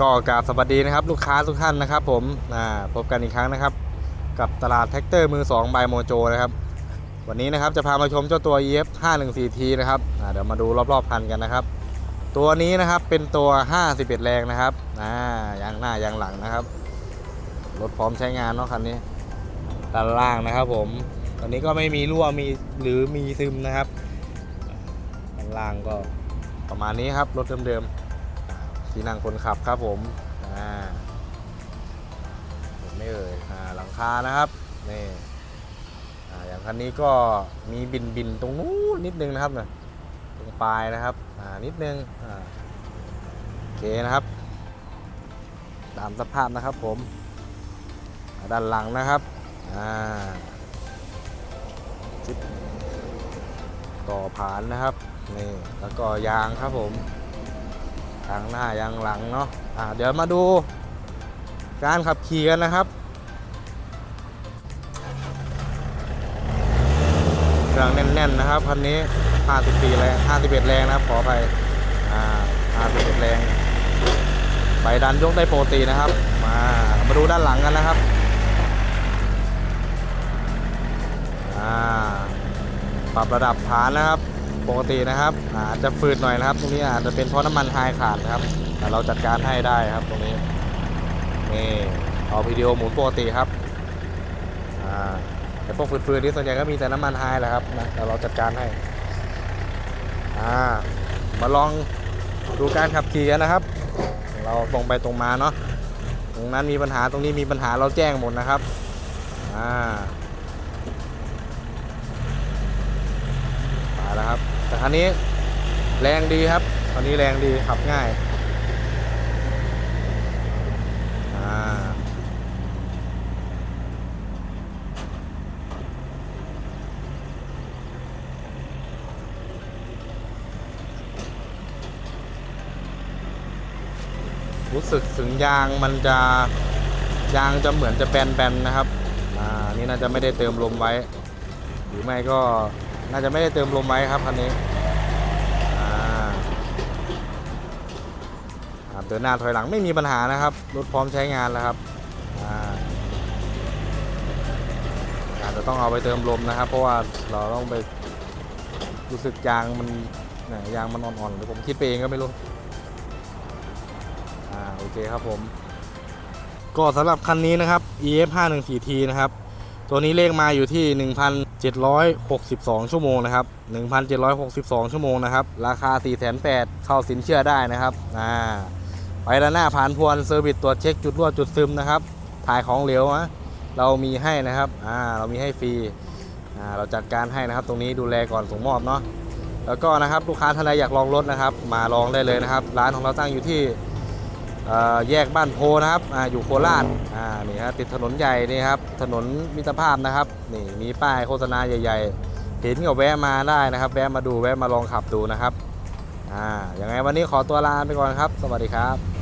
ก็กราบสวัสดีนะครับ ลูกค้าทุกท่านนะครับ ผมพบกันอีกครั้งนะครับ กับตลาดแท็กเตอร์มือ2บายโมโจนะครับ วันนี้นะครับจะพามาชมเจ้าตัว EF 514T นะครับเดี๋ยวมาดูรอบๆพันกันนะครับ ตัวนี้นะครับเป็นตัว 51 แรงนะครับอ่ายางหน้ายางหลังนะครับรถพร้อมใช้งานเนาะคันนี้ด้านล่างนะครับ ผมตอนนี้ก็ไม่มีรั่วมีหรือมีซึมนะครับด้านล่างก็ประมาณนี้ครับรถเดิมๆ ที่นั่งคนขับครับผมอ่าเห็นไม่เอ่ยอ่าหลังคานะครับนี่อ่าอย่างคันนี้ก็มีบินบินตรงนู้นนิดนึงนะครับเนี่ยตรงปลายนะครับอ่านิดนึงอ่าโอเคนะครับตามสภาพนะครับผมด้านหลังนะครับอ่าชิปต่อผานนะครับนี่แล้วก็ยางครับผม ยางหน้ายางหลังเนาะอ่าเดี๋ยวมาดูการขับขี่กันนะครับเครื่องแน่นๆนะครับคันนี้ 54 แรง 51 แรงนะครับ ขออภัยอ่า51 แรงใบดันยกได้โปกตินะครับ มามาดูด้านหลังกันนะครับอ่าปรับระดับฐานนะครับ ปกตินะครับอาจจะฝืดหน่อยนะครับ ตรงนี้อาจจะเป็นเพราะน้ำมันไฮขาดนะครับแต่เราจัดการให้ได้ครับตรงนี้นี่เอาวิดีโอหมุนปกติครับอ่าแต่พวกฝืดๆนี่ส่วนใหญ่ก็มีแต่น้ำมันไฮแหละครับนะแต่เราจัดการให้อ่ามาลองดูการขับขี่กันนะครับ เราตรงไปตรงมาเนาะตรงนั้นมีปัญหาตรงนี้มีปัญหาเราแจ้งหมดนะครับอ่ามา ครันนี้แรงดีครับคันนี้แรงดีขับง่ายรู้สึกถึงยางมันจะยางจะเหมือนจะแบนๆนะครับ อ่า นี่น่าจะไม่ได้เติมลมไว้ หรือไม่ก็น่าจะไม่ได้เติมลมไว้ครับคันนี้ เดินหน้าถอยหลังไม่มีปัญหานะครับ รถพร้อมใช้งานแล้วครับอาจจะต้องเอาไปเติมลมนะครับ เพราะว่าเราต้องไปรู้สึกยางมันยางมันอ่อนๆหรือผมคิดเองก็ไม่รู้อ่าโอเคครับผม ก็สำหรับคันนี้นะครับ EF 5 1 4 T นะครับ ตัวนี้เลขมาอยู่ที่ 1,762 ชั่วโมงนะครับ 1,762 ชั่วโมงนะครับ ราคา 4,800เข้าสินเชื่อได้นะครับ อ่า ไปด้านหน้าผ่านพวนเซอร์วิสตรวจเช็คจุดรั่วจุดซึมนะครับ ถ่ายของเหลวนะเรามีให้นะครับอ่าเรามีให้ฟรีอ่าเราจัดการให้นะครับ ตรงนี้ดูแลก่อนส่งมอบเนาะแล้วก็นะครับลูกค้าท่านใดอยากลองรถนะครับ มาลองได้เลยนะครับ ร้านของเราตั้งอยู่ที่อ่อแยกบ้านโพนะครับอาอยู่โคราชอ่านี่ฮะติดถนนใหญ่นี่ครับถนนมิตรภาพนะครับนี่มีป้ายโฆษณาใหญ่ๆ เห็นก็แวะมาได้นะครับ แวะมาดูแวะมาลองขับดูนะครับอ่าอย่างไงวันนี้ขอตัวลาไปก่อนครับ สวัสดีครับ